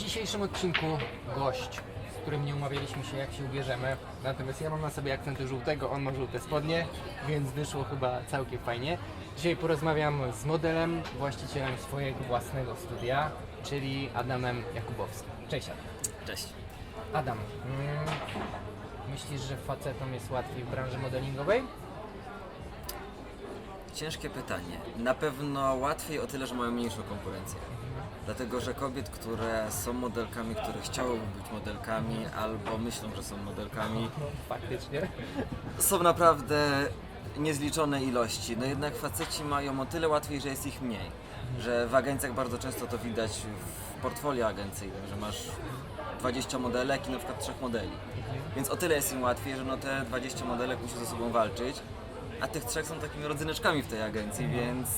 dzisiejszym odcinku gość, z którym nie umawialiśmy się jak się ubierzemy. Natomiast ja mam na sobie akcenty żółtego, on ma żółte spodnie, więc wyszło chyba całkiem fajnie. Dzisiaj porozmawiam z modelem, właścicielem swojego własnego studia, czyli Adamem Jakubowskim. Cześć Adam. Cześć. Adam, mm, myślisz, że facetom jest łatwiej w branży modelingowej? Ciężkie pytanie. Na pewno łatwiej o tyle, że mają mniejszą konkurencję. Dlatego, że kobiet, które są modelkami, które chciałyby być modelkami albo myślą, że są modelkami, faktycznie. są naprawdę niezliczone ilości. No jednak faceci mają o tyle łatwiej, że jest ich mniej. Że w agencjach bardzo często to widać w portfolio agencyjnym, że masz 20 modelek i na przykład trzech modeli. Więc o tyle jest im łatwiej, że no te 20 modelek musi ze sobą walczyć, a tych trzech są takimi rodzyneczkami w tej agencji, więc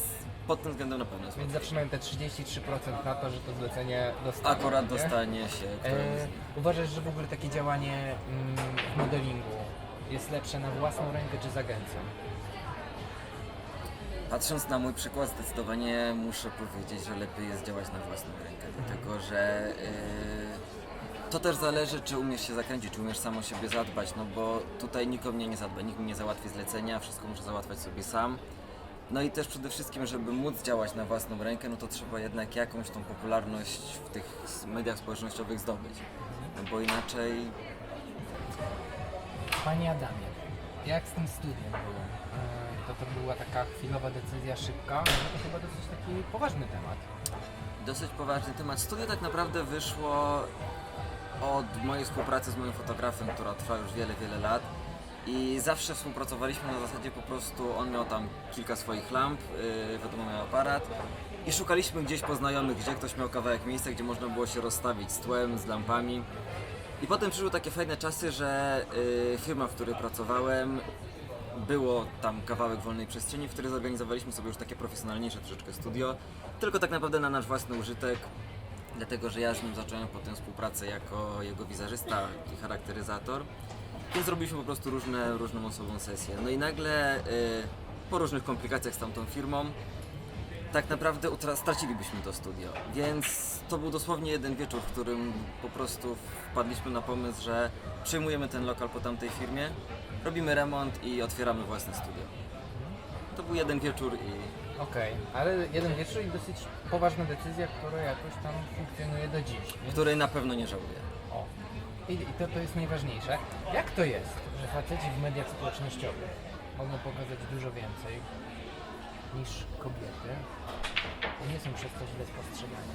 pod tym względem na pewno jest Więc łatwiej. zawsze mają te 33% na to, że to zlecenie dostaną. Akurat nie? dostanie się którymś E, nich. uważasz, że w ogóle takie działanie mm, w modelingu jest lepsze na własną rękę czy z agencją? Patrząc na mój przykład, zdecydowanie muszę powiedzieć, że lepiej jest działać na własną rękę, dlatego że yy, to też zależy, czy umiesz się zakręcić, czy umiesz sam o siebie zadbać, no bo tutaj nikt o mnie nie zadba, nikt mi nie załatwi zlecenia, wszystko muszę załatwiać sobie sam. No i też przede wszystkim, żeby móc działać na własną rękę, no to trzeba jednak jakąś tą popularność w tych mediach społecznościowych zdobyć, no bo inaczej Panie Adamie, jak z tym studiem było? E, to to była taka chwilowa decyzja szybka, no to chyba dosyć taki poważny temat. Dosyć poważny temat. Studio tak naprawdę wyszło od mojej współpracy z moim fotografem, która trwa już wiele, wiele lat. I zawsze współpracowaliśmy na zasadzie po prostu, on miał tam kilka swoich lamp, yy, wiadomo miał aparat. I szukaliśmy gdzieś po znajomych, gdzie ktoś miał kawałek miejsca, gdzie można było się rozstawić z tłem, z lampami. I potem przyszły takie fajne czasy, że yy, firma, w której pracowałem, było tam kawałek wolnej przestrzeni, w której zorganizowaliśmy sobie już takie profesjonalniejsze troszeczkę studio, tylko tak naprawdę na nasz własny użytek, dlatego że ja z nim zacząłem potem współpracę jako jego wizeżysta i charakteryzator, więc zrobiliśmy po prostu różne, różną osobą sesje. No i nagle y, po różnych komplikacjach z tamtą firmą tak naprawdę utra- stracilibyśmy to studio. Więc to był dosłownie jeden wieczór, w którym po prostu wpadliśmy na pomysł, że przejmujemy ten lokal po tamtej firmie, robimy remont i otwieramy własne studio. To był jeden wieczór i Okej, ale jeden wieczór i dosyć poważna decyzja, która jakoś tam funkcjonuje do dziś. Więc... której na pewno nie żałuję. O. I, I to, to jest najważniejsze. Jak to jest, że faceci w mediach społecznościowych mogą pokazać dużo więcej niż kobiety i nie są przez to źle spostrzegani?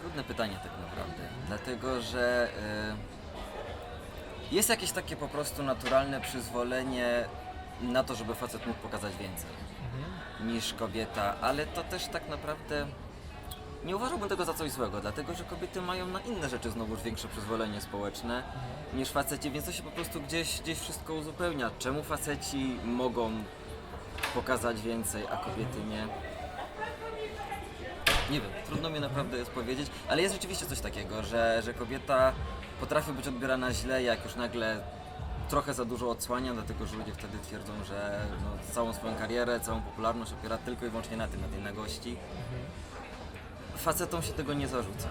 Trudne pytanie tak naprawdę, dlatego że y, jest jakieś takie po prostu naturalne przyzwolenie na to, żeby facet mógł pokazać więcej niż kobieta, ale to też tak naprawdę nie uważałbym tego za coś złego, dlatego że kobiety mają na inne rzeczy znowuż większe przyzwolenie społeczne niż faceci, więc to się po prostu gdzieś, gdzieś wszystko uzupełnia. Czemu faceci mogą pokazać więcej, a kobiety nie? Nie wiem, trudno mi naprawdę jest powiedzieć, ale jest rzeczywiście coś takiego, że, że kobieta potrafi być odbierana źle, jak już nagle trochę za dużo odsłania, dlatego że ludzie wtedy twierdzą, że no, całą swoją karierę, całą popularność opiera tylko i wyłącznie na tym, na tej nagości. Facetom się tego nie zarzuca.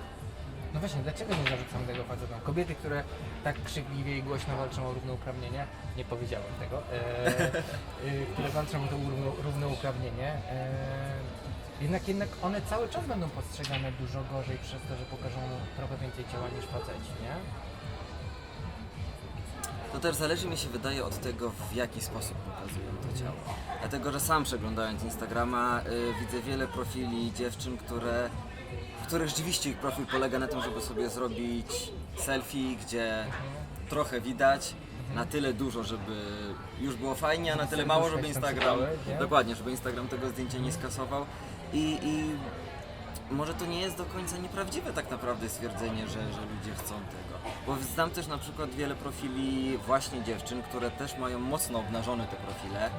No właśnie, dlaczego nie zarzucam tego facetom? Kobiety, które tak krzykliwie i głośno walczą o równouprawnienie, nie powiedziałem tego, e, e, które walczą o to równo, równouprawnienie, e, jednak, jednak one cały czas będą postrzegane dużo gorzej przez to, że pokażą trochę więcej ciała niż faceci, nie? To też zależy mi się wydaje od tego, w jaki sposób pokazują to ciało. Dlatego, że sam przeglądając Instagrama y, widzę wiele profili dziewczyn, które, w których rzeczywiście ich profil polega na tym, żeby sobie zrobić selfie, gdzie trochę widać, na tyle dużo, żeby już było fajnie, a na tyle mało, żeby Instagram, nie? dokładnie, żeby Instagram tego zdjęcia nie skasował. I, i może to nie jest do końca nieprawdziwe tak naprawdę stwierdzenie, że, że ludzie chcą tego. Bo znam też na przykład wiele profili właśnie dziewczyn, które też mają mocno obnażone te profile,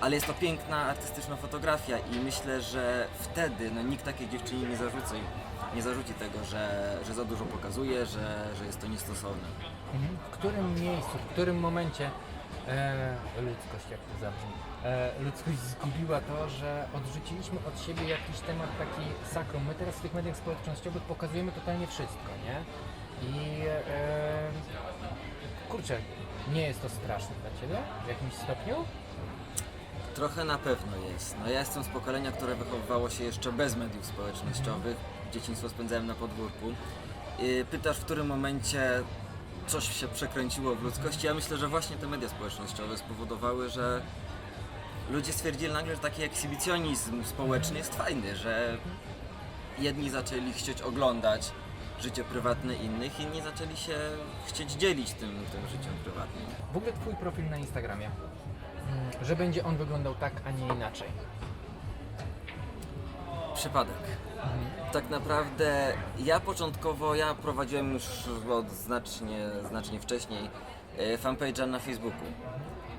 ale jest to piękna, artystyczna fotografia i myślę, że wtedy no, nikt takiej dziewczynie nie zarzuci, nie zarzuci tego, że, że za dużo pokazuje, że, że jest to niestosowne. Mhm. W którym miejscu, w którym momencie E, ludzkość, jak to zabrzmi. E, ludzkość zgubiła to, że odrzuciliśmy od siebie jakiś temat taki sakrum. My teraz w tych mediach społecznościowych pokazujemy totalnie wszystko, nie? I e, kurczę, nie jest to straszne dla Ciebie w jakimś stopniu? Trochę na pewno jest. No ja jestem z pokolenia, które wychowywało się jeszcze bez mediów społecznościowych. Dzieciństwo spędzałem na podwórku. I pytasz, w którym momencie coś się przekręciło w ludzkości. Ja myślę, że właśnie te media społecznościowe spowodowały, że ludzie stwierdzili nagle, że taki ekshibicjonizm społeczny jest fajny, że jedni zaczęli chcieć oglądać życie prywatne innych, inni zaczęli się chcieć dzielić tym, tym życiem prywatnym. W ogóle Twój profil na Instagramie, mm, że będzie on wyglądał tak, a nie inaczej. Przypadek. Tak naprawdę ja początkowo, ja prowadziłem już od znacznie, znacznie wcześniej e, fanpage'a na Facebooku.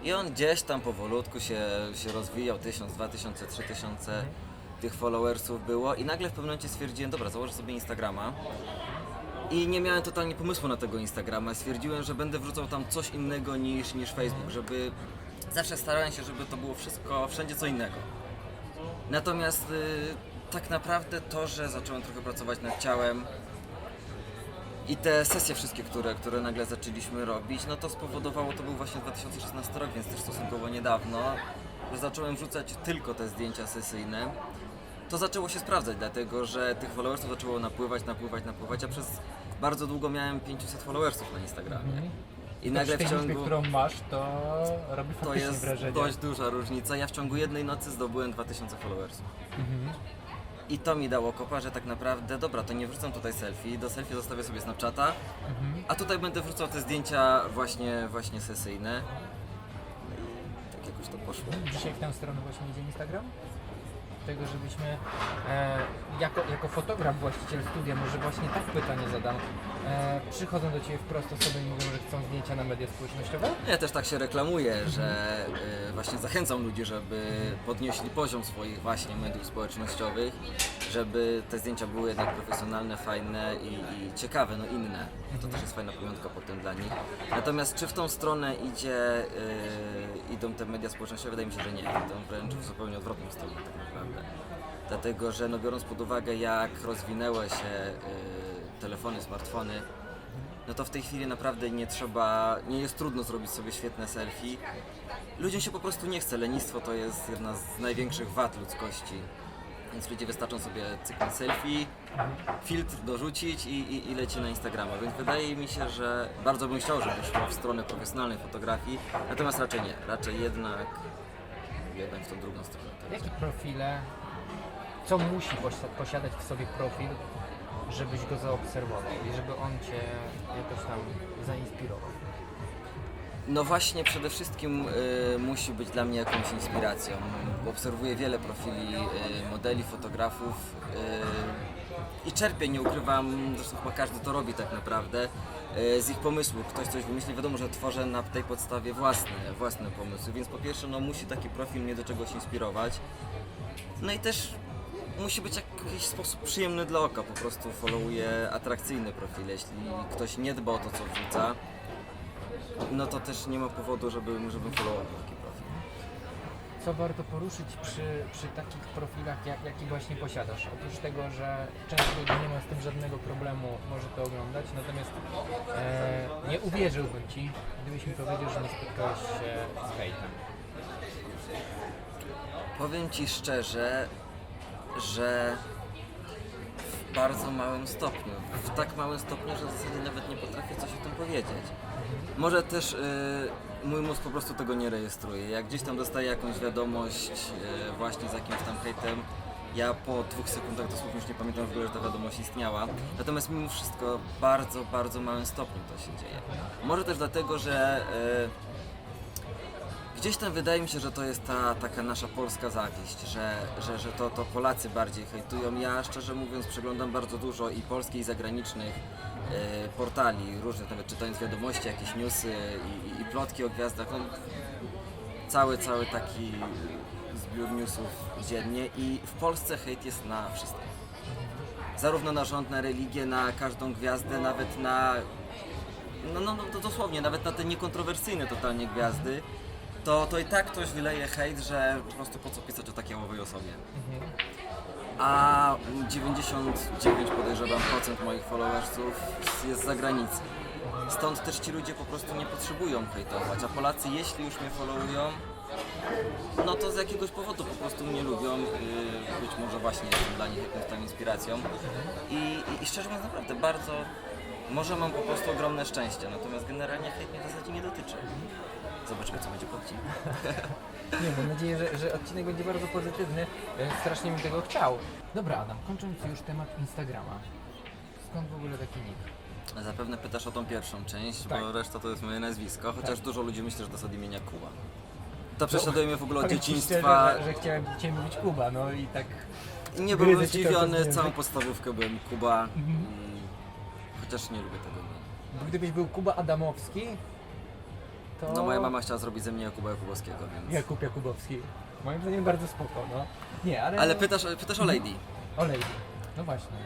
I on gdzieś tam powolutku się, się rozwijał, 1000, 2000, 3000 tych followersów było i nagle w pewnym momencie stwierdziłem, dobra, założę sobie Instagrama. I nie miałem totalnie pomysłu na tego Instagrama. Stwierdziłem, że będę wrzucał tam coś innego niż, niż Facebook, żeby zawsze starałem się, żeby to było wszystko wszędzie co innego. Natomiast y, tak naprawdę to, że zacząłem trochę pracować nad ciałem i te sesje wszystkie, które, które nagle zaczęliśmy robić, no to spowodowało, to był właśnie 2016 rok, więc też stosunkowo niedawno, że zacząłem wrzucać tylko te zdjęcia sesyjne. To zaczęło się sprawdzać, dlatego że tych followersów zaczęło napływać, napływać, napływać, a przez bardzo długo miałem 500 followersów na Instagramie. I nagle w ciągu... którą masz, to robi To faktycznie jest wrażenie. dość duża różnica. Ja w ciągu jednej nocy zdobyłem 2000 followersów. Mhm. I to mi dało kopa, że tak naprawdę, dobra, to nie wrzucam tutaj selfie, do selfie zostawię sobie Snapchata, Mhm. a tutaj będę wrzucał te zdjęcia właśnie, właśnie sesyjne. I tak jakoś to poszło. Dzisiaj w tę stronę właśnie idzie Instagram? Tego, żebyśmy e, jako, jako fotograf, właściciel studia, może właśnie tak pytanie zadam. E, przychodzą do Ciebie wprost osoby i mówią, że chcą zdjęcia na media społecznościowe? Ja też tak się reklamuję, że y, właśnie zachęcam ludzi, żeby podnieśli poziom swoich właśnie mediów społecznościowych, żeby te zdjęcia były jednak profesjonalne, fajne i, i ciekawe, no inne. To też jest fajna pamiątka potem dla nich. Natomiast czy w tą stronę idzie, y, idą te media społecznościowe? Wydaje mi się, że nie. Idą wręcz w zupełnie odwrotną stronę naprawdę. Dlatego, że no biorąc pod uwagę jak rozwinęły się y, telefony, smartfony, no to w tej chwili naprawdę nie trzeba, nie jest trudno zrobić sobie świetne selfie. Ludziom się po prostu nie chce. Lenistwo to jest jedna z największych wad ludzkości. Więc ludzie wystarczą sobie cyknąć selfie, filtr dorzucić i, i, i leci na Instagrama. Więc wydaje mi się, że bardzo bym chciał, żeby szło w stronę profesjonalnej fotografii, natomiast raczej nie. Raczej jednak, jednak w tą drugą stronę. Jakie profile, co musi posi- posiadać w sobie profil, żebyś go zaobserwował i żeby on Cię jakoś tam zainspirował? No właśnie, przede wszystkim y, musi być dla mnie jakąś inspiracją. Obserwuję wiele profili y, modeli, fotografów y, i czerpię, nie ukrywam, zresztą chyba każdy to robi tak naprawdę, y, z ich pomysłów. Ktoś coś wymyśli, wiadomo, że tworzę na tej podstawie własne, własne pomysły, więc po pierwsze, no musi taki profil mnie do czegoś inspirować. No i też musi być w jakiś sposób przyjemny dla oka, po prostu followuję atrakcyjne profile. Jeśli ktoś nie dba o to, co wrzuca, no to też nie ma powodu, żebym, żebym followował taki profil. Co warto poruszyć przy, przy takich profilach, jak, jaki właśnie posiadasz? Oprócz tego, że część ludzi nie ma z tym żadnego problemu, może to oglądać, natomiast e, nie uwierzyłbym Ci, gdybyś mi powiedział, że nie spotkałeś się z hejtem. Powiem Ci szczerze, że bardzo małym stopniu. W tak małym stopniu, że w zasadzie nawet nie potrafię coś o tym powiedzieć. Może też y, mój mózg po prostu tego nie rejestruje. Jak gdzieś tam dostaję jakąś wiadomość y, właśnie z jakimś tam hejtem, ja po dwóch sekundach dosłownie już nie pamiętam w ogóle, że ta wiadomość istniała. Natomiast mimo wszystko bardzo, bardzo małym stopniu to się dzieje. Może też dlatego, że y, Gdzieś tam wydaje mi się, że to jest ta taka nasza polska zawieść, że, że, że to, to Polacy bardziej hejtują. Ja szczerze mówiąc przeglądam bardzo dużo i polskich i zagranicznych e, portali, różnych, nawet czytając wiadomości, jakieś newsy i, i, i plotki o gwiazdach. No, cały, cały taki zbiór newsów dziennie i w Polsce hejt jest na wszystko. Zarówno na rząd, na religię, na każdą gwiazdę, nawet na no, no, no to dosłownie, nawet na te niekontrowersyjne totalnie gwiazdy, to, to i tak ktoś wyleje hejt, że po prostu po co pisać o takiej owej osobie. A 99 podejrzewam procent moich followersów jest z zagranicy. Stąd też ci ludzie po prostu nie potrzebują hejtować, a Polacy jeśli już mnie followują, no to z jakiegoś powodu po prostu mnie lubią, yy, być może właśnie jestem dla nich jakąś tam inspiracją I, i, i szczerze mówiąc naprawdę bardzo, może mam po prostu ogromne szczęście, natomiast generalnie hejt mnie w zasadzie nie dotyczy. Zobaczymy co będzie po odcinku. Nie, mam nadzieję, że, że odcinek będzie bardzo pozytywny. E, Strasznie bym tego chciał. Dobra, Adam, kończąc już temat Instagrama. Skąd w ogóle taki nick? Zapewne pytasz o tą pierwszą część, Tak. bo reszta to jest moje nazwisko, chociaż Tak. dużo ludzi myśli, że to jest od imienia Kuba. To prześladuje mnie w ogóle od Powiem ci dzieciństwa. Szczerze, że, że chciałem dzisiaj mówić Kuba, no i tak. Nie Gryzę byłem zdziwiony, całą podstawówkę byłem Kuba. Mhm. Mm, Chociaż nie lubię tego imienia. Gdybyś był Kuba Adamowski, to. No moja mama chciała zrobić ze mnie Jakuba Jakubowskiego, więc... Jakub Jakubowski. Moim zdaniem bardzo spoko, no. Nie, ale. Ale pytasz, pytasz o Lady. O Lady. No właśnie.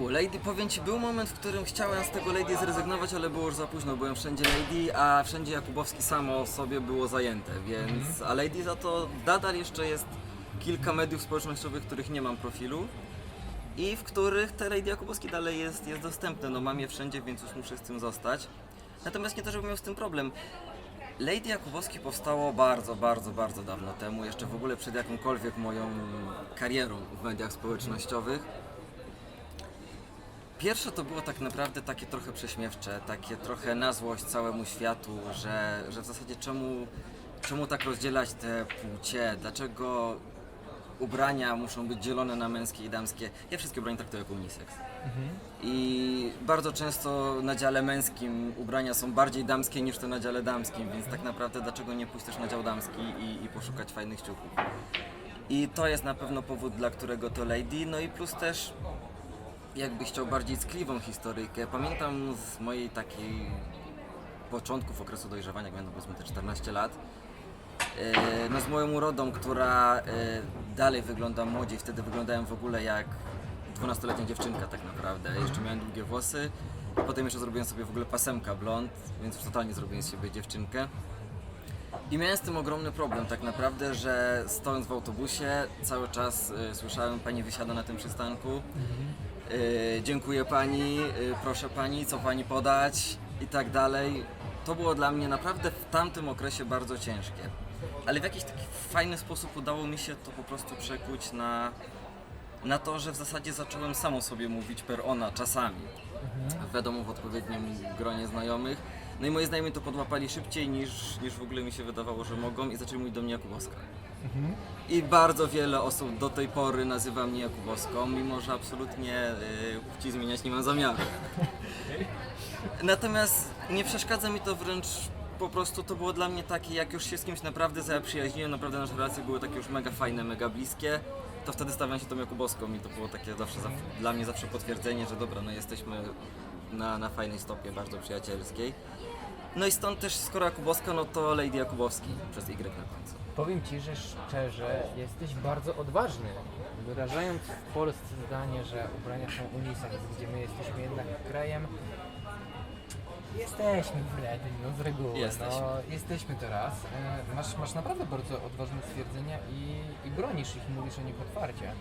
U, Lady, powiem Ci, był moment, w którym chciałem z tego Lady zrezygnować, ale było już za późno, byłem wszędzie Lady, a wszędzie Jakubowski samo sobie było zajęte, więc... A Lady za to nadal jeszcze jest kilka mediów społecznościowych, których nie mam profilu i w których te Lady Jakubowski dalej jest, jest dostępne, no mam je wszędzie, więc już muszę z tym zostać. Natomiast nie to, żebym miał z tym problem. Lady Jakubowski powstało bardzo, bardzo, bardzo dawno temu, jeszcze w ogóle przed jakąkolwiek moją karierą w mediach społecznościowych. Pierwsze to było tak naprawdę takie trochę prześmiewcze, takie trochę na złość całemu światu, że, że w zasadzie czemu, czemu tak rozdzielać te płcie, dlaczego ubrania muszą być dzielone na męskie i damskie. Ja wszystkie ubrania traktuję jako unisex. Mhm. I bardzo często na dziale męskim ubrania są bardziej damskie niż te na dziale damskim, więc tak naprawdę dlaczego nie pójść też na dział damski i, i poszukać fajnych ciuchów. I to jest na pewno powód, dla którego to Lady, no i plus też jakbyś chciał bardziej ckliwą historyjkę. Pamiętam z mojej takiej początków okresu dojrzewania, jak miałem powiedzmy te 14 lat, no z moją urodą, która e, dalej wygląda młodziej, wtedy wyglądałem w ogóle jak 12-letnia dziewczynka tak naprawdę. Jeszcze miałem długie włosy, potem jeszcze zrobiłem sobie w ogóle pasemka blond, więc już totalnie zrobiłem z siebie dziewczynkę. I miałem z tym ogromny problem tak naprawdę, że stojąc w autobusie cały czas e, słyszałem pani wysiada na tym przystanku. E, dziękuję pani, e, proszę pani, co pani podać i tak dalej. To było dla mnie naprawdę w tamtym okresie bardzo ciężkie. Ale w jakiś taki fajny sposób udało mi się to po prostu przekuć na, na to, że w zasadzie zacząłem samo sobie mówić per ona czasami. Wiadomo, w odpowiednim gronie znajomych. No i moi znajomi to podłapali szybciej niż, niż w ogóle mi się wydawało, że mogą i zaczęli mówić do mnie Jakubowska. Mhm. I bardzo wiele osób do tej pory nazywa mnie Jakubowską, mimo że absolutnie y, płci zmieniać nie mam zamiaru. Natomiast nie przeszkadza mi to wręcz po prostu to było dla mnie takie, jak już się z kimś naprawdę zaprzyjaźniłem, naprawdę nasze relacje były takie już mega fajne, mega bliskie, to wtedy stawiam się tą Jakubowską i to było takie zawsze, dla mnie zawsze potwierdzenie, że dobra, no jesteśmy na, na fajnej stopie, bardzo przyjacielskiej. No i stąd też, skoro Jakubowska, no to Lady Jakubowski przez Y na końcu. Powiem Ci, że szczerze jesteś bardzo odważny, wyrażając w Polsce zdanie, że ubrania są unisex, gdzie my jesteśmy jednak krajem... Jesteśmy wredni, no z reguły, Jesteśmy. no jesteśmy teraz. E, Masz, masz naprawdę bardzo odważne stwierdzenia i, i bronisz ich, mówisz o nich otwarcie.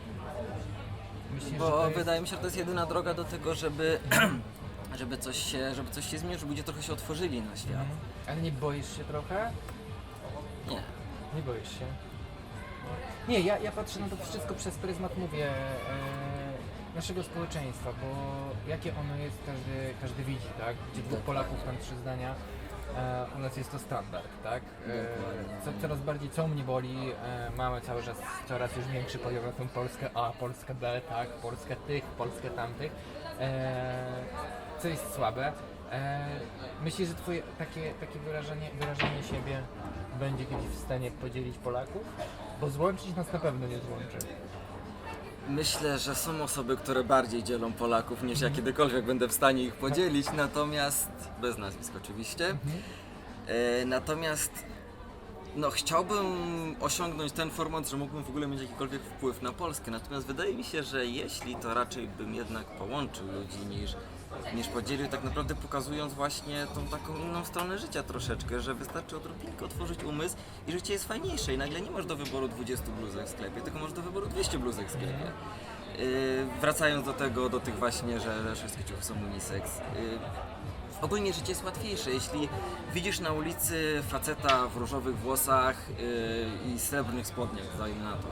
Myślisz, że Bo jest... wydaje mi się, że to jest jedyna droga do tego, żeby, żeby, coś się, żeby coś się zmieniło, żeby ludzie trochę się otworzyli na świat. Mhm. Ale nie boisz się trochę? Nie. Nie boisz się? Nie, ja, ja patrzę na to wszystko przez pryzmat, mówię, e, naszego społeczeństwa, bo jakie ono jest, każdy, każdy widzi, tak? Gdzie dwóch Dokładnie. Polaków, tam trzy zdania, e, u nas jest to standard, tak? E, co, coraz bardziej, co mnie boli, e, mamy cały czas coraz już większy podział na tą Polskę A, Polskę B, tak? Polskę tych, Polskę tamtych, e, co jest słabe. E, myślisz, że twoje takie, takie wyrażenie, wyrażenie siebie będzie kiedyś w stanie podzielić Polaków? Bo złączyć nas na pewno nie złączy. Myślę, że są osoby, które bardziej dzielą Polaków niż ja kiedykolwiek będę w stanie ich podzielić, natomiast bez nazwisk oczywiście. E, natomiast no, chciałbym osiągnąć ten format, że mógłbym w ogóle mieć jakikolwiek wpływ na Polskę. Natomiast wydaje mi się, że jeśli to raczej bym jednak połączył ludzi niż niż podzielił, tak naprawdę pokazując właśnie tą taką inną stronę życia troszeczkę, że wystarczy odrobinkę otworzyć umysł i życie jest fajniejsze i nagle nie masz do wyboru 20 bluzek w sklepie, tylko masz do wyboru 200 bluzek w sklepie. Yy, wracając do tego, do tych właśnie, że, że wszystkie ciuchy są unisex. Yy, ogólnie życie jest łatwiejsze. Jeśli widzisz na ulicy faceta w różowych włosach yy, i srebrnych spodniach, dajmy na to,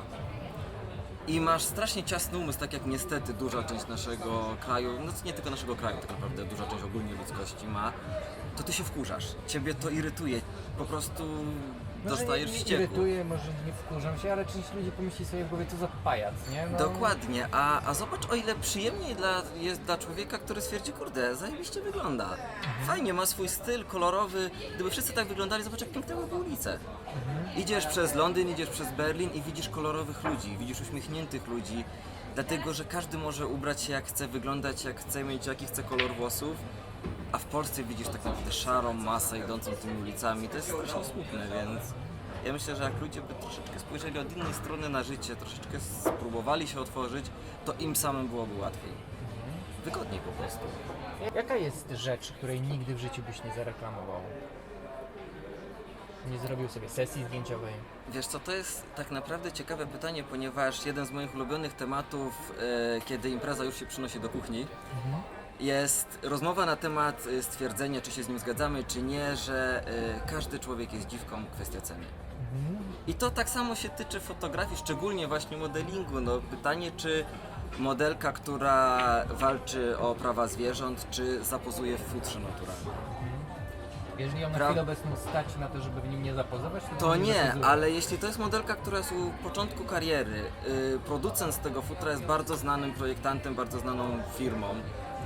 i masz strasznie ciasny umysł, tak jak niestety duża część naszego kraju, no nie tylko naszego kraju, tak naprawdę duża część ogólnie ludzkości ma, to ty się wkurzasz. Ciebie to irytuje. Po prostu dostajesz nie, nie irytuję, może nie wkurzam się, ale część ludzi pomyśli sobie w głowie, co za pajac, nie? No, Dokładnie, a, a zobacz o ile przyjemniej dla, jest dla człowieka, który stwierdzi, kurde, zajebiście wygląda. Fajnie, ma swój styl kolorowy. Gdyby wszyscy tak wyglądali, zobacz jak piękne były ulice. Idziesz przez Londyn, idziesz przez Berlin i widzisz kolorowych ludzi, widzisz uśmiechniętych ludzi, dlatego że każdy może ubrać się jak chce, wyglądać jak chce, mieć jaki chce kolor włosów. A w Polsce widzisz tak naprawdę szarą masę idącą tymi ulicami. To jest strasznie smutne, więc ja myślę, że jak ludzie by troszeczkę spojrzeli od innej strony na życie, troszeczkę spróbowali się otworzyć, to im samym byłoby łatwiej. Wygodniej po prostu. Jaka jest rzecz, której nigdy w życiu byś nie zareklamował? Nie zrobił sobie sesji zdjęciowej? Wiesz co, to jest tak naprawdę ciekawe pytanie, ponieważ jeden z moich ulubionych tematów, e, kiedy impreza już się przynosi do kuchni, jest rozmowa na temat e, stwierdzenia, czy się z nim zgadzamy, czy nie, że e, każdy człowiek jest dziwką, kwestia ceny. I to tak samo się tyczy fotografii, szczególnie właśnie modelingu. No, pytanie, czy modelka, która walczy o prawa zwierząt, czy zapozuje w futrze naturalnym. Jeżeli on na Pra- chwilę obecną stać na to, żeby w nim nie zapozować, to, To nie, zapozuje. ale jeśli to jest modelka, która jest u początku kariery, y, producent z tego futra jest bardzo znanym projektantem, bardzo znaną firmą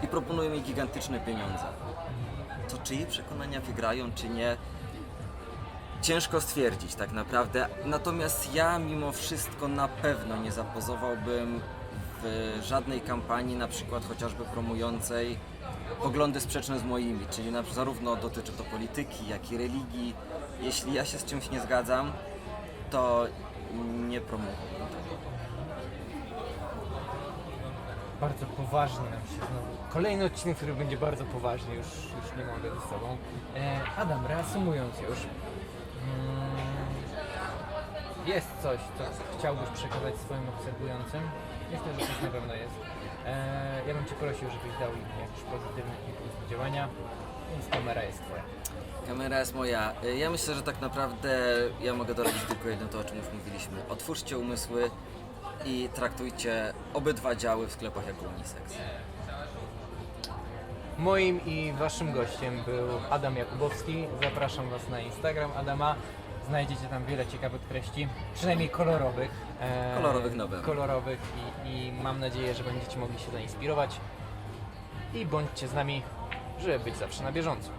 i proponuje mi gigantyczne pieniądze. To czy jej przekonania wygrają, czy nie? Ciężko stwierdzić tak naprawdę. Natomiast ja mimo wszystko na pewno nie zapozowałbym w żadnej kampanii, na przykład chociażby promującej poglądy sprzeczne z moimi, czyli na, zarówno dotyczy to polityki, jak i religii. Jeśli ja się z czymś nie zgadzam, to nie promowałbym tego. Bardzo poważnie nam się znowu. Kolejny odcinek, który będzie bardzo poważny, już, już nie mogę ze sobą. E, Adam, reasumując już, mm, jest coś, co chciałbyś przekazać swoim obserwującym? Myślę, że coś na pewno jest. E, ja bym Cię prosił, żebyś dał im jakiś pozytywny impuls do działania, więc kamera jest Twoja. Kamera jest moja. Y, Ja myślę, że tak naprawdę ja mogę dorobić tylko jedno to, o czym już mówiliśmy. Otwórzcie umysły i traktujcie obydwa działy w sklepach jako unisex. Moim i waszym gościem był Adam Jakubowski. Zapraszam was na Instagram Adama. Znajdziecie tam wiele ciekawych treści, przynajmniej kolorowych. e, Kolorowych nowe. Kolorowych i, i mam nadzieję, że będziecie mogli się zainspirować. I bądźcie z nami, żeby być zawsze na bieżąco.